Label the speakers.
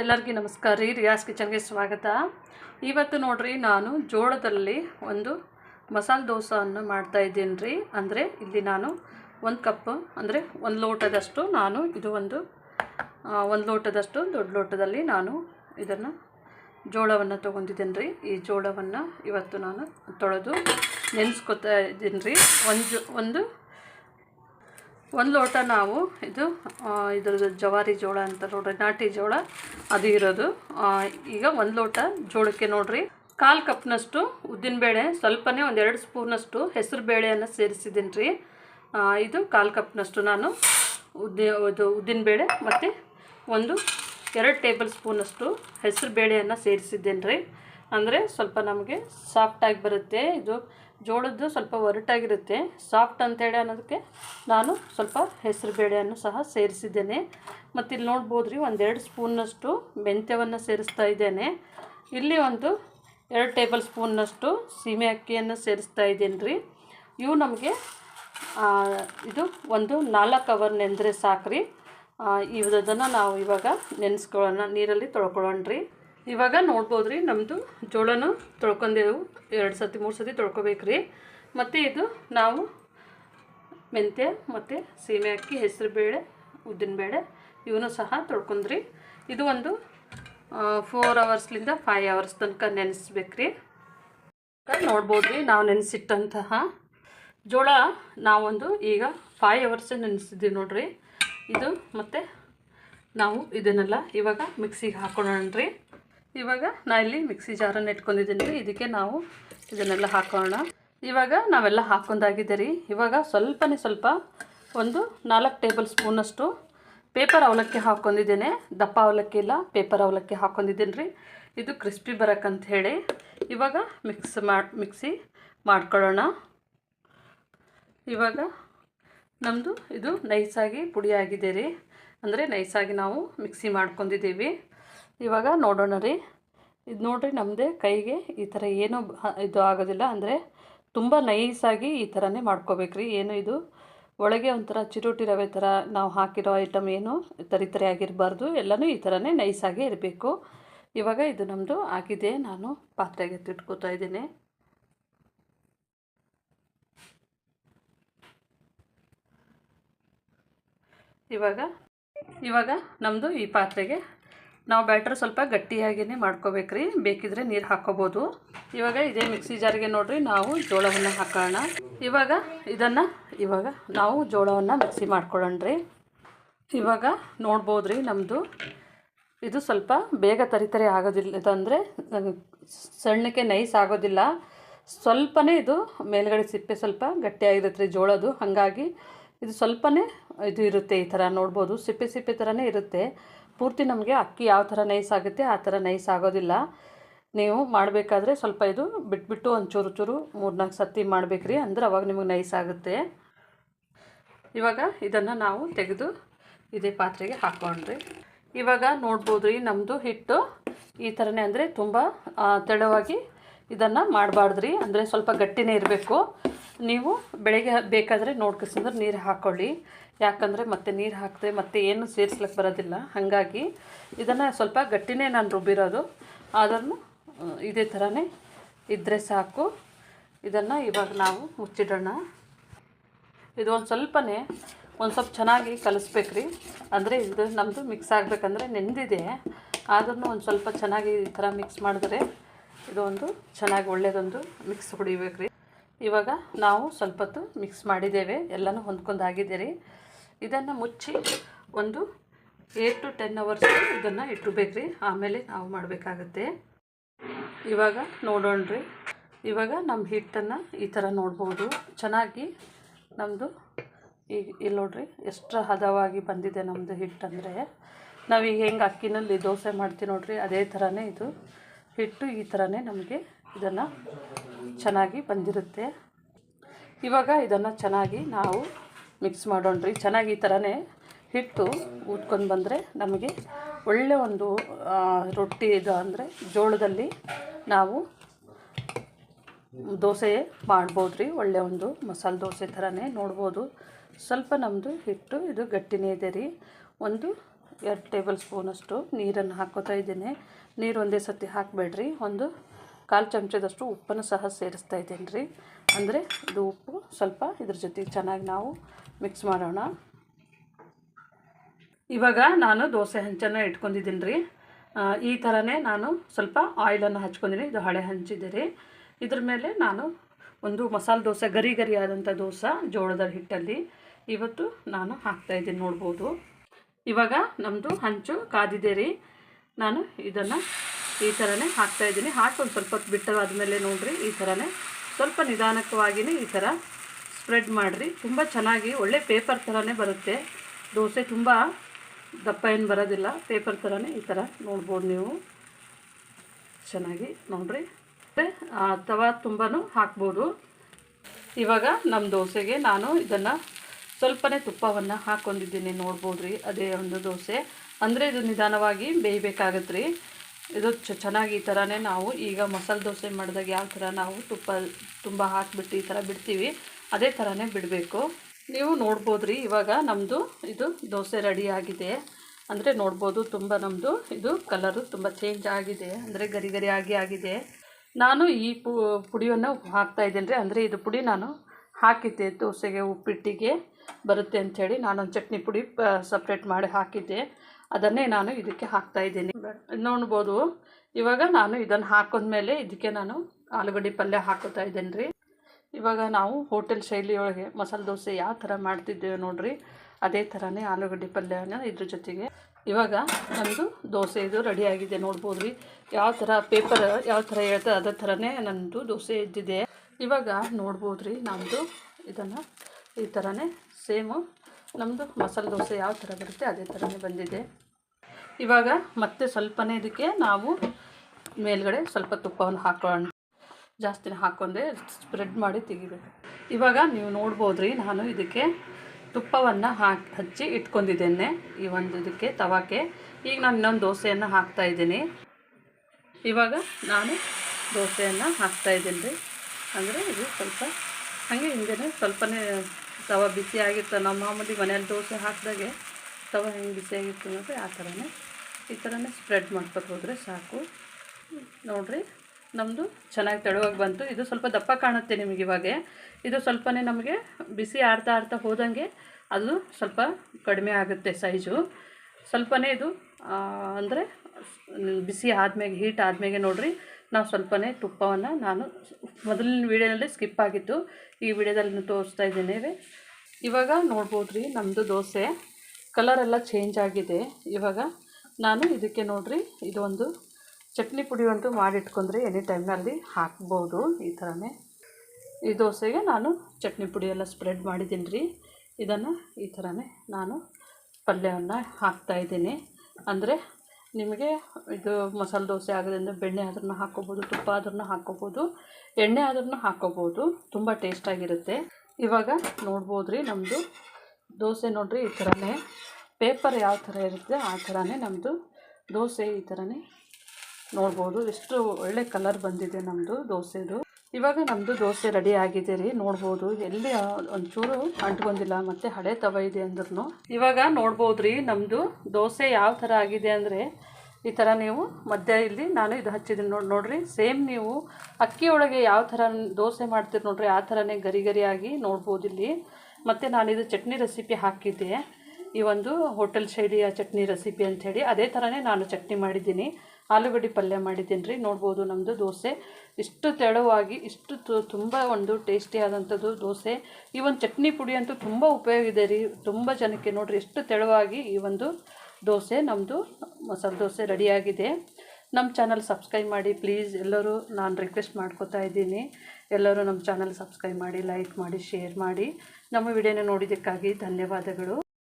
Speaker 1: ಎಲ್ಲರಿಗೂ ನಮಸ್ಕಾರ ರೀ ರಿಯಾಸ್ ಕಿಚನ್ಗೆ ಸ್ವಾಗತ. ಇವತ್ತು ನೋಡ್ರಿ, ನಾನು ಜೋಳದಲ್ಲಿ ಒಂದು ಮಸಾಲೆ ದೋಸೆಯನ್ನು ಮಾಡ್ತಾ ಇದ್ದೀನಿ ರೀ. ಅಂದರೆ ಇಲ್ಲಿ ನಾನು ಒಂದು ಕಪ್, ಅಂದರೆ ಒಂದು ಲೋಟದಷ್ಟು ನಾನು ಇದು ಒಂದು ಒಂದು ಲೋಟದಷ್ಟು ದೊಡ್ಡ ಲೋಟದಲ್ಲಿ ನಾನು ಇದನ್ನು ಜೋಳವನ್ನು ತೊಗೊಂಡಿದ್ದೀನಿ ರೀ. ಈ ಜೋಳವನ್ನು ಇವತ್ತು ನಾನು ತೊಳೆದು ನೆನೆಸ್ಕೊತಾ ಇದ್ದೀನಿ ರೀ. ಒಂದು ಒಂದು ಒಂದು ಲೋಟ ನಾವು ಇದು ಇದ್ರ ಇದ್ರದ್ದು ಜವಾರಿ ಜೋಳ ಅಂತ ನೋಡ್ರಿ, ನಾಟಿ ಜೋಳ ಅದು ಇರೋದು. ಈಗ ಒಂದು ಲೋಟ ಜೋಳಕ್ಕೆ ನೋಡ್ರಿ. ಕಾಲು ಕಪ್ನಷ್ಟು ಉದ್ದಿನಬೇಳೆ, ಸ್ವಲ್ಪನೇ ಒಂದು ಎರಡು ಸ್ಪೂನಷ್ಟು ಹೆಸರು ಬೇಳೆಯನ್ನು ಸೇರಿಸಿದ್ದೀನಿ ರೀ. ಇದು ಕಾಲು ಕಪ್ನಷ್ಟು ನಾನು ಉದ್ದಿ, ಇದು ಉದ್ದಿನಬೇಳೆ ಮತ್ತು ಒಂದು ಎರಡು ಟೇಬಲ್ ಸ್ಪೂನಷ್ಟು ಹೆಸರು ಬೇಳೆಯನ್ನು ಸೇರಿಸಿದ್ದೇನೆ ರೀ. ಅಂದರೆ ಸ್ವಲ್ಪ ನಮಗೆ ಸಾಫ್ಟಾಗಿ ಬರುತ್ತೆ ಇದು. ಜೋಳದ್ದು ಸ್ವಲ್ಪ ಒರಟಾಗಿರುತ್ತೆ ಸಾಫ್ಟ್ ಅಂತೇಳಿ ಅನ್ನೋದಕ್ಕೆ ನಾನು ಸ್ವಲ್ಪ ಹೆಸರು ಬೇಳೆಯನ್ನು ಸಹ ಸೇರಿಸಿದ್ದೇನೆ. ಮತ್ತು ಇಲ್ಲಿ ನೋಡ್ಬೋದು ರೀ ಒಂದೆರಡು ಸ್ಪೂನ್ನಷ್ಟು ಮೆಂತ್ಯವನ್ನು ಸೇರಿಸ್ತಾ ಇದ್ದೇನೆ. ಇಲ್ಲಿ ಒಂದು ಎರಡು ಟೇಬಲ್ ಸ್ಪೂನ್ನಷ್ಟು ಸೀಮೆ ಅಕ್ಕಿಯನ್ನು ಸೇರಿಸ್ತಾ ಇದ್ದೇನೆ ರೀ ಇವು ನಮಗೆ ಇದು ಒಂದು ನಾಲ್ಕು ಅವರ್ ನೆಂದರೆ ಸಾಕ್ರಿ. ಇವುದನ್ನು ನಾವು ಇವಾಗ ನೆನೆಸ್ಕೊಳ್ಳೋಣ, ನೀರಲ್ಲಿ ತೊಳ್ಕೊಳ್ಳೋಣ ರೀ ಇವಾಗ ನೋಡ್ಬೋದು ರೀ ನಮ್ಮದು ಜೋಳನೂ ತೊಳ್ಕೊಂಡೆವು ಎರಡು ಸತಿ ಮೂರು ಸತಿ ತೊಳ್ಕೊಬೇಕ್ರಿ. ಮತ್ತು ಇದು ನಾವು ಮೆಂತ್ಯ ಮತ್ತು ಸೀಮೆ ಅಕ್ಕಿ ಹೆಸರುಬೇಳೆ ಉದ್ದಿನಬೇಳೆ ಇವನು ಸಹ ತೊಳ್ಕೊಂಡ್ರಿ. ಇದು ಒಂದು ಫೋರ್ ಅವರ್ಸ್ಲಿಂದ ಫೈವ್ ಅವರ್ಸ್ ತನಕ ನೆನೆಸ್ಬೇಕ್ರಿ. ನೋಡ್ಬೋದು ರೀ ನಾವು ನೆನೆಸಿಟ್ಟಂತಹ ಜೋಳ ನಾವೊಂದು ಈಗ ಫೈವ್ ಅವರ್ಸ್ ನೆನೆಸಿದ್ದೀವಿ ನೋಡ್ರಿ. ಇದು ಮತ್ತು ನಾವು ಇದನ್ನೆಲ್ಲ ಇವಾಗ ಮಿಕ್ಸಿಗೆ ಹಾಕೊಳ್ಳೋಣ ರೀ ಇವಾಗ ನಾ ಇಲ್ಲಿ ಮಿಕ್ಸಿ ಜಾರನ್ನು ಇಟ್ಕೊಂಡಿದ್ದೀನಿ ರೀ. ಇದಕ್ಕೆ ನಾವು ಇದನ್ನೆಲ್ಲ ಹಾಕೋಣ. ಇವಾಗ ನಾವೆಲ್ಲ ಹಾಕೊಂಡಾಗಿದೆ ರೀ ಇವಾಗ ಸ್ವಲ್ಪನೇ ಸ್ವಲ್ಪ ಒಂದು ನಾಲ್ಕು ಟೇಬಲ್ ಸ್ಪೂನಷ್ಟು ಪೇಪರ್ ಅವಲಕ್ಕಿ ಹಾಕ್ಕೊಂಡಿದ್ದೇನೆ ದಪ್ಪ ಅವಲಕ್ಕಿ ಇಲ್ಲ, ಪೇಪರ್ ಅವಲಕ್ಕಿ ಹಾಕ್ಕೊಂಡಿದ್ದೀನಿ ರೀ. ಇದು ಕ್ರಿಸ್ಪಿ ಬರೋಕ್ಕಂತ ಹೇಳಿ ಇವಾಗ ಮಿಕ್ಸ್ ಮಾಡಿ ಮಿಕ್ಸಿ ಮಾಡ್ಕೊಳ್ಳೋಣ. ಇವಾಗ ನಮ್ಮದು ಇದು ನೈಸಾಗಿ ಪುಡಿಯಾಗಿದೆ ರೀ. ಅಂದರೆ ನೈಸಾಗಿ ನಾವು ಮಿಕ್ಸಿ ಮಾಡ್ಕೊಂಡಿದ್ದೀವಿ. ಇವಾಗ ನೋಡೋಣ ರೀ. ಇದು ನೋಡ್ರಿ ನಮ್ಮದೇ ಕೈಗೆ ಈ ಥರ ಏನೂ ಇದು ಆಗೋದಿಲ್ಲ. ಅಂದರೆ ತುಂಬ ನೈಸಾಗಿ ಈ ಥರನೇ ಮಾಡ್ಕೋಬೇಕ್ರಿ ಏನು ಇದು ಒಳಗೆ ಒಂಥರ ಚಿರೋಟಿ ರವೆ ಥರ ನಾವು ಹಾಕಿರೋ ಐಟಮ್ ಏನು ತರಿ ತರಿ ಆಗಿರಬಾರ್ದು. ಎಲ್ಲನೂ ಈ ಥರನೇ ನೈಸಾಗಿ ಇರಬೇಕು. ಇವಾಗ ಇದು ನಮ್ಮದು ಆಗಿದೆ. ನಾನು ಪಾತ್ರೆಗೆ ತಿಟ್ಕೋತಾ ಇದ್ದೀನಿ. ಇವಾಗ ಇವಾಗ ನಮ್ಮದು ಈ ಪಾತ್ರೆಗೆ ನಾವು ಬ್ಯಾಟ್ರ್ ಸ್ವಲ್ಪ ಗಟ್ಟಿಯಾಗಿಯೇ ಮಾಡ್ಕೋಬೇಕ್ರಿ. ಬೇಕಿದ್ರೆ ನೀರು ಹಾಕ್ಕೋಬೋದು ಇವಾಗ ಇದೇ ಮಿಕ್ಸಿ ಜಾರಿಗೆ ನೋಡ್ರಿ, ನಾವು ಜೋಳವನ್ನು ಹಾಕೋಣ. ಇವಾಗ ಇದನ್ನು, ಇವಾಗ ನಾವು ಜೋಳವನ್ನು ಮಿಕ್ಸಿ ಮಾಡ್ಕೊಳ್ಳೋಣ ರೀ ಇವಾಗ ನೋಡ್ಬೋದು ರೀ ನಮ್ಮದು ಇದು ಸ್ವಲ್ಪ ಬೇಗ ತರಿತರಿ ಆಗೋದಿಲ್ಲ ಅಂದರೆ ಸಣ್ಣಕ್ಕೆ ನೈಸ್ ಆಗೋದಿಲ್ಲ. ಸ್ವಲ್ಪನೇ ಇದು ಮೇಲ್ಗಡೆ ಸಿಪ್ಪೆ ಸ್ವಲ್ಪ ಗಟ್ಟಿಯಾಗಿರುತ್ತೆ ರೀ ಜೋಳದು. ಹಾಗಾಗಿ ಇದು ಸ್ವಲ್ಪನೇ ಇದು ಇರುತ್ತೆ ಈ ಥರ ನೋಡ್ಬೋದು. ಸಿಪ್ಪೆ ಸಿಪ್ಪೆ ಥರನೇ ಇರುತ್ತೆ. ಪೂರ್ತಿ ನಮಗೆ ಅಕ್ಕಿ ಯಾವ ಥರ ನೈಸ್ ಆಗುತ್ತೆ ಆ ಥರ ನೈಸ್ ಆಗೋದಿಲ್ಲ. ನೀವು ಮಾಡಬೇಕಾದ್ರೆ ಸ್ವಲ್ಪ ಇದು ಬಿಟ್ಬಿಟ್ಟು ಒಂಚೂರು ಚೂರು ಚೂರು ಮೂರ್ನಾಲ್ಕು ಸತಿ ಮಾಡಬೇಕ್ರಿ ಅಂದ್ರೆ ಅವಾಗ ನಿಮಗೆ ನೈಸ್ ಆಗುತ್ತೆ. ಇವಾಗ ಇದನ್ನು ನಾವು ತೆಗೆದು ಇದೇ ಪಾತ್ರೆಗೆ ಹಾಕೊಂಡ್ರಿ. ಇವಾಗ ನೋಡ್ಬೋದು ರೀ ನಮ್ಮದು ಹಿಟ್ಟು ಈ ಥರನೇ ಅಂದರೆ ತುಂಬ ತೆಳುವಾಗಿ ಇದನ್ನು ಮಾಡಬಾರ್ದ್ರಿ ಅಂದರೆ ಸ್ವಲ್ಪ ಗಟ್ಟಿನೇ ಇರಬೇಕು. ನೀವು ಬೆಳಗ್ಗೆ ಬೇಕಾದರೆ ನೋಡ್ಕೊಸಂದ್ರೆ ನೀರು ಹಾಕ್ಕೊಳ್ಳಿ ಯಾಕಂದರೆ ಮತ್ತೆ ನೀರು ಹಾಕಿದ್ರೆ ಮತ್ತೆ ಏನು ಸೇರಿಸ್ಲಿಕ್ಕೆ ಬರೋದಿಲ್ಲ. ಹಾಗಾಗಿ ಇದನ್ನು ಸ್ವಲ್ಪ ಗಟ್ಟಿನೇ ನಾನು ರುಬ್ಬಿರೋದು. ಅದನ್ನು ಆ, ಇದೇ ಥರನೇ ಇದ್ದರೆ ಸಾಕು. ಇದನ್ನು ಇವಾಗ ನಾವು ಮುಚ್ಚಿಡೋಣ. ಇದು ಒಂದು ಸ್ವಲ್ಪನೇ ಒಂದು ಸ್ವಲ್ಪ ಚೆನ್ನಾಗಿ ಕಲಿಸ್ಬೇಕು ರೀ ಅಂದರೆ ಇದು ನಮ್ಮದು ಮಿಕ್ಸ್ ಆಗಬೇಕಂದ್ರೆ ನೆಂದಿದೆ. ಆದ್ರೂ ಒಂದು ಸ್ವಲ್ಪ ಚೆನ್ನಾಗಿ ಈ ಥರ ಮಿಕ್ಸ್ ಮಾಡಿದ್ರೆ ಇದು ಒಂದು ಚೆನ್ನಾಗಿ ಒಳ್ಳೆಯದೊಂದು ಮಿಕ್ಸ್ ಹೊಡಿಬೇಕ್ರಿ. ಇವಾಗ ನಾವು ಸ್ವಲ್ಪ ಹೊತ್ತು ಮಿಕ್ಸ್ ಮಾಡಿದ್ದೇವೆ. ಎಲ್ಲನೂ ಹೊಂದ್ಕೊಂಡಾಗಿದೆ ರೀ ಇದನ್ನು ಮುಚ್ಚಿ ಒಂದು ಏಟ್ ಟು ಟೆನ್ ಅವರ್ಸ್ ಇದನ್ನು ಇಟ್ಟಿರ್ಬೇಕ್ರಿ ಆಮೇಲೆ ನಾವು ಮಾಡಬೇಕಾಗತ್ತೆ. ಇವಾಗ ನೋಡೋಣ್ರಿ. ಇವಾಗ ನಮ್ಮ ಹಿಟ್ಟನ್ನು ಈ ಥರ ನೋಡ್ಬೋದು. ಚೆನ್ನಾಗಿ ನಮ್ಮದು ಈಗ ಇಲ್ಲಿ ನೋಡ್ರಿ, ಎಷ್ಟು ಹದವಾಗಿ ಬಂದಿದೆ ನಮ್ಮದು ಹಿಟ್ಟಂದರೆ ನಾವೀಗ ಹೆಂಗೆ ಅಕ್ಕಿನಲ್ಲಿ ದೋಸೆ ಮಾಡ್ತೀವಿ ನೋಡ್ರಿ, ಅದೇ ಥರನೇ ಇದು. ಹಿಟ್ಟು ಈ ಥರನೇ ನಮಗೆ ಇದನ್ನು ಚೆನ್ನಾಗಿ ಬಂದಿರುತ್ತೆ. ಇವಾಗ ಇದನ್ನು ಚೆನ್ನಾಗಿ ನಾವು ಮಿಕ್ಸ್ ಮಾಡೋಣ್ರಿ. ಚೆನ್ನಾಗಿ ಈ ಥರನೇ ಹಿಟ್ಟು ಊದ್ಕೊಂಡು ಬಂದರೆ ನಮಗೆ ಒಳ್ಳೆ ಒಂದು ರೊಟ್ಟಿ ಇದು ಅಂದರೆ ಜೋಳದಲ್ಲಿ ನಾವು ದೋಸೆ ಮಾಡ್ಬೋದು ರೀ ಒಳ್ಳೆ ಒಂದು ಮಸಾಲೆ ದೋಸೆ ಥರನೇ ನೋಡ್ಬೋದು. ಸ್ವಲ್ಪ ನಮ್ಮದು ಹಿಟ್ಟು ಇದು ಗಟ್ಟಿನೇ ಇದೆ ರೀ. ಒಂದು ಎರಡು ಟೇಬಲ್ ಸ್ಪೂನಷ್ಟು ನೀರನ್ನು ಹಾಕೋತಾ ಇದ್ದೇನೆ. ನೀರು ಒಂದೇ ಸತಿ ಹಾಕಬೇಡ್ರಿ. ಒಂದು ಕಾಲು ಚಮಚದಷ್ಟು ಉಪ್ಪನ್ನು ಸಹ ಸೇರಿಸ್ತಾ ಇದ್ದೇನೆ ರೀ ಅಂದರೆ ಇದು ಉಪ್ಪು ಸ್ವಲ್ಪ ಇದ್ರ ಜೊತೆಗೆ ಚೆನ್ನಾಗಿ ನಾವು ಮಿಕ್ಸ್ ಮಾಡೋಣ. ಇವಾಗ ನಾನು ದೋಸೆ ಹಂಚನ್ನು ಇಟ್ಕೊಂಡಿದ್ದೀನಿ ರೀ ಈ ಥರನೇ ನಾನು ಸ್ವಲ್ಪ ಆಯಿಲನ್ನು ಹಚ್ಕೊಂಡಿನಿ. ಇದು ಹಳೆ ಹಂಚಿದೆ ರೀ. ಇದ್ರ ಮೇಲೆ ನಾನು ಒಂದು ಮಸಾಲೆ ದೋಸೆ, ಗರಿ ಗರಿ ಆದಂಥ ದೋಸೆ ಜೋಳದ ಹಿಟ್ಟಲ್ಲಿ ಇವತ್ತು ನಾನು ಹಾಕ್ತಾಯಿದ್ದೀನಿ ನೋಡ್ಬೋದು. ಇವಾಗ ನಮ್ಮದು ಹಂಚು ಕಾದಿದೆ ರೀ. ನಾನು ಇದನ್ನು ಈ ಥರನೇ ಹಾಕ್ತಾಯಿದ್ದೀನಿ ಹಾಕಿ ಒಂದು ಸ್ವಲ್ಪ ಹೊತ್ತು ಮೇಲೆ ನೋಡಿರಿ, ಈ ಥರನೇ ಸ್ವಲ್ಪ ನಿಧಾನಕವಾಗಿಯೇ ಈ ಥರ ಸ್ಪ್ರೆಡ್ ಮಾಡಿರಿ. ತುಂಬ ಚೆನ್ನಾಗಿ ಒಳ್ಳೆ ಪೇಪರ್ ಥರನೇ ಬರುತ್ತೆ. ದೋಸೆ ತುಂಬ ದಪ್ಪ ಏನು ಬರೋದಿಲ್ಲ. ಪೇಪರ್ ಥರನೇ ಈ ಥರ ನೋಡ್ಬೋದು ನೀವು. ಚೆನ್ನಾಗಿ ನೋಡಿರಿ. ತವಾ ತುಂಬಾ ಹಾಕ್ಬೋದು. ಇವಾಗ ನಮ್ಮ ದೋಸೆಗೆ ನಾನು ಇದನ್ನು ಸ್ವಲ್ಪನೇ ತುಪ್ಪವನ್ನು ಹಾಕ್ಕೊಂಡಿದ್ದೀನಿ ನೋಡ್ಬೋದು ರೀ ಅದೇ ಒಂದು ದೋಸೆ. ಅಂದರೆ ಇದು ನಿಧಾನವಾಗಿ ಬೇಯಬೇಕಾಗತ್ತೆ ರೀ ಇದು ಚೆನ್ನಾಗಿ ಈ ಥರನೇ ನಾವು ಈಗ ಮಸಾಲೆ ದೋಸೆ ಮಾಡಿದಾಗ ಯಾವ ಥರ ನಾವು ತುಪ್ಪ, ತುಂಬ ಹಾಕಿಬಿಟ್ಟು ಈ ಥರ ಬಿಡ್ತೀವಿ. ಅದೇ ಥರನೇ ಬಿಡಬೇಕು. ನೀವು ನೋಡ್ಬೋದು ರೀ ಇವಾಗ ನಮ್ಮದು ಇದು ದೋಸೆ ರೆಡಿ ಆಗಿದೆ. ಅಂದರೆ ನೋಡ್ಬೋದು ತುಂಬ ನಮ್ಮದು ಇದು ಕಲರು ತುಂಬ ಚೇಂಜ್ ಆಗಿದೆ. ಅಂದರೆ ಗರಿ ಗರಿ ಆಗಿ ಆಗಿದೆ. ನಾನು ಈ ಪುಡಿಯನ್ನು ಹಾಕ್ತಾ ಇದ್ದೇನೆ ರೀ ಅಂದರೆ ಇದು ಪುಡಿ ನಾನು ಹಾಕಿದ್ದೆ, ದೋಸೆಗೆ ಉಪ್ಪಿಟ್ಟಿಗೆ ಬರುತ್ತೆ ಅಂಥೇಳಿ ನಾನೊಂದು ಚಟ್ನಿ ಪುಡಿ ಸಪ್ರೇಟ್ ಮಾಡಿ ಹಾಕಿದ್ದೆ. ಅದನ್ನೇ ನಾನು ಇದಕ್ಕೆ ಹಾಕ್ತಾ ಇದ್ದೀನಿ. ನೋಡ್ಬೋದು, ಇವಾಗ ನಾನು ಇದನ್ನು ಹಾಕೊಂಡ್ಮೇಲೆ ಇದಕ್ಕೆ ನಾನು ಆಲೂಗಡ್ಡೆ ಪಲ್ಯ ಹಾಕೋತಾ ಇದ್ದೇನೆ ರೀ ಇವಾಗ ನಾವು ಹೋಟೆಲ್ ಶೈಲಿಯೊಳಗೆ ಮಸಾಲೆ ದೋಸೆ ಯಾವ ಥರ ಮಾಡ್ತಿದ್ದೇವೆ ನೋಡ್ರಿ. ಅದೇ ಥರನೇ ಆಲೂಗಡ್ಡೆ ಪಲ್ಯನ ಇದ್ರ ಜೊತೆಗೆ. ಇವಾಗ ನಮ್ಮದು ದೋಸೆ ಇದು ರೆಡಿಯಾಗಿದೆ ನೋಡ್ಬೋದು ರೀ ಯಾವ ಥರ ಪೇಪರ್ ಯಾವ ಥರ ಹೇಳ್ತದೆ ಅದೇ ಥರನೇ ನನ್ನದು ದೋಸೆ ಇದ್ದಿದೆ. ಇವಾಗ ನೋಡ್ಬೋದು ರೀ ನಮ್ಮದು ಇದನ್ನು ಈ ಥರನೇ ಸೇಮು. ನಮ್ಮದು ಮಸಾಲೆ ದೋಸೆ ಯಾವ ಥರ ಬರುತ್ತೆ ಅದೇ ಥರನೇ ಬಂದಿದೆ. ಇವಾಗ ಮತ್ತೆ ಸ್ವಲ್ಪನೇ ಇದಕ್ಕೆ ನಾವು ಮೇಲ್ಗಡೆ ಸ್ವಲ್ಪ ತುಪ್ಪವನ್ನು ಹಾಕೊಳ್ಳೋಣ. ಜಾಸ್ತಿನೇ ಹಾಕೊಂಡೆ ಸ್ಪ್ರೆಡ್ ಮಾಡಿ ತೆಗಿಬೇಕು. ಇವಾಗ ನೀವು ನೋಡ್ಬೋದ್ರಿ, ನಾನು ಇದಕ್ಕೆ ತುಪ್ಪವನ್ನು ಹಾಕಿ, ಹಚ್ಚಿ ಇಟ್ಕೊಂಡಿದ್ದೇನೆ. ಈ ಒಂದು ಇದಕ್ಕೆ ತವಾಕೆ. ಈಗ ನಾನು ಇನ್ನೊಂದು ದೋಸೆಯನ್ನು ಹಾಕ್ತಾ ಇದ್ದೀನಿ. ಇವಾಗ ನಾನು ದೋಸೆಯನ್ನು ಹಾಕ್ತಾ ಇದ್ದೀನಿ ರೀ ಅಂದರೆ ಇದು ಸ್ವಲ್ಪ ಹಾಗೆ ಹಿಂಗೆ ಸ್ವಲ್ಪನೇ ತವ ಬಿಸಿ ಆಗಿತ್ತು. ನಮ್ಮ ಮಾಮೂಲಿ ಮನೆಯಲ್ಲಿ ದೋಸೆ ಹಾಕಿದಾಗೆ ತವ ಹೆಂಗೆ ಬಿಸಿಯಾಗಿತ್ತು ಅನ್ನೋದು ಆ ಥರನೇ, ಈ ಥರನೇ ಸ್ಪ್ರೆಡ್ ಮಾಡ್ಕೊತ ಹೋದರೆ ಸಾಕು. ನೋಡಿರಿ. ನಮ್ಮದು ಚೆನ್ನಾಗಿ ತೆಳುವಾಗಿ ಬಂತು. ಇದು ಸ್ವಲ್ಪ ದಪ್ಪ ಕಾಣುತ್ತೆ ನಿಮಗೆ ಇವಾಗ. ಇದು ಸ್ವಲ್ಪನೇ ನಮಗೆ ಬಿಸಿ ಆಡ್ತಾ ಆಡ್ತಾ ಹೋದಂಗೆ ಅದು ಸ್ವಲ್ಪ ಕಡಿಮೆ ಆಗುತ್ತೆ ಸೈಜು. ಸ್ವಲ್ಪನೇ ಇದು ಅಂದರೆ ಬಿಸಿ ಆದ್ಮೇಲೆ ಹೀಟ್ ಆದ್ಮೇಲೆ ನೋಡಿರಿ. ನಾವು ಸ್ವಲ್ಪನೇ ತುಪ್ಪವನ್ನು ನಾನು ಮೊದಲಿನ ವೀಡಿಯೋದಲ್ಲಿ ಸ್ಕಿಪ್ ಆಗಿತ್ತು. ಈ ವಿಡಿಯೋದಲ್ಲಿ ತೋರಿಸ್ತಾ ಇದ್ದೇನೆ. ಇವಾಗ ನೋಡ್ಬೋದು ರೀ ನಮ್ಮದು ದೋಸೆ ಕಲರೆಲ್ಲ ಚೇಂಜ್ ಆಗಿದೆ. ಇವಾಗ ನಾನು ಇದಕ್ಕೆ ನೋಡಿರಿ, ಇದು ಒಂದು ಚಟ್ನಿ ಪುಡಿ ಅಂತೂ ಮಾಡಿಟ್ಕೊಂಡ್ರೆ ಎನಿ ಟೈಮ್ನಲ್ಲಿ ಹಾಕ್ಬೋದು ಈ ಥರನೇ. ಈ ದೋಸೆಗೆ ನಾನು ಚಟ್ನಿ ಪುಡಿ ಎಲ್ಲ ಸ್ಪ್ರೆಡ್ ಮಾಡಿದ್ದೀನಿ ರೀ. ಇದನ್ನು ಈ ಥರನೇ ನಾನು ಪಲ್ಯವನ್ನು ಹಾಕ್ತಾಯಿದ್ದೀನಿ ಅಂದರೆ ನಿಮಗೆ ಇದು ಮಸಾಲೆ ದೋಸೆ ಆಗೋದ್ರಿಂದ ಬೆಣ್ಣೆ ಆದ್ರೂ ಹಾಕ್ಕೋಬೋದು, ತುಪ್ಪ ಆದ್ರೂ ಹಾಕ್ಕೋಬೋದು, ಎಣ್ಣೆ ಆದ್ರೂ ಹಾಕ್ಕೋಬೋದು. ತುಂಬ ಟೇಸ್ಟಾಗಿರುತ್ತೆ ಇವಾಗ ನೋಡ್ಬೋದು ರೀ ನಮ್ಮದು ದೋಸೆ ನೋಡಿರಿ ಈ ಥರನೇ. ಪೇಪರ್ ಯಾವ ಥರ ಇರುತ್ತೆ ಆ ಥರನೇ ನಮ್ಮದು ದೋಸೆ ಈ ಥರನೇ ನೋಡ್ಬೋದು. ಎಷ್ಟು ಒಳ್ಳೆ ಕಲರ್ ಬಂದಿದೆ ನಮ್ಮದು ದೋಸೆದು. ಇವಾಗ ನಮ್ಮದು ದೋಸೆ ರೆಡಿ ಆಗಿದೆ ರೀ. ನೋಡ್ಬೋದು. ಎಲ್ಲಿ ಒಂಚೂರು ಅಂಟ್ಕೊಂಡಿಲ್ಲ, ಮತ್ತು ಹಳೆ ತವ ಇದೆ ಅಂದ್ರೂ ಇವಾಗ ನೋಡ್ಬೋದು ರೀ ನಮ್ಮದು ದೋಸೆ ಯಾವ ಥರ ಆಗಿದೆ ಅಂದರೆ, ಈ ಥರ ನೀವು ಮಧ್ಯ ಇಲ್ಲಿ ನಾನು ಇದು ಹಚ್ಚಿದ್ದೀನಿ ನೋಡಿ, ನೋಡಿರಿ. ಸೇಮ್ ನೀವು ಅಕ್ಕಿಯೊಳಗೆ ಯಾವ ಥರ ದೋಸೆ ಮಾಡ್ತೀರಿ ನೋಡ್ರಿ, ಆ ಥರನೇ ಗರಿ ಗರಿಯಾಗಿ ನೋಡ್ಬೋದು ಇಲ್ಲಿ. ಮತ್ತು ನಾನಿದು ಚಟ್ನಿ ರೆಸಿಪಿ ಹಾಕಿದ್ದೆ. ಈ ಒಂದು ಹೋಟೆಲ್ ಶೈಲಿಯ ಚಟ್ನಿ ರೆಸಿಪಿ ಅಂಥೇಳಿ ಅದೇ ಥರನೇ ನಾನು ಚಟ್ನಿ ಮಾಡಿದ್ದೀನಿ. ಆಲೂಗಡ್ಡೆ ಪಲ್ಯ ಮಾಡಿದ್ದೀನಿ ರೀ ನೋಡ್ಬೋದು ನಮ್ಮದು ದೋಸೆ. ಇಷ್ಟು ತೆಳುವಾಗಿ, ಇಷ್ಟು ತುಂಬ ಒಂದು ಟೇಸ್ಟಿಯಾದಂಥದ್ದು ದೋಸೆ. ಈ ಒಂದು ಚಟ್ನಿ ಪುಡಿ ಅಂತೂ ತುಂಬ ಉಪಯೋಗ ಇದೆ ರೀ, ತುಂಬ ಜನಕ್ಕೆ ನೋಡಿರಿ ಎಷ್ಟು ತೆಳುವಾಗಿ ಈ ಒಂದು ದೋಸೆ ನಮ್ಮದು ಮಸಾಲೆ ದೋಸೆ ರೆಡಿಯಾಗಿದೆ ನಮ್ಮ ಚಾನಲ್ ಸಬ್ಸ್ಕ್ರೈಬ್ ಮಾಡಿ ಪ್ಲೀಸ್ ಎಲ್ಲರೂ ನಾನು ರಿಕ್ವೆಸ್ಟ್ ಮಾಡ್ಕೋತಾ ಇದ್ದೀನಿ. ಎಲ್ಲರೂ ನಮ್ಮ ಚಾನಲ್ ಸಬ್ಸ್ಕ್ರೈಬ್ ಮಾಡಿ ಲೈಕ್ ಮಾಡಿ ಶೇರ್ ಮಾಡಿ. ನಮ್ಮ ವಿಡಿಯೋನ ನೋಡಿದ್ದಕ್ಕಾಗಿ ಧನ್ಯವಾದಗಳು.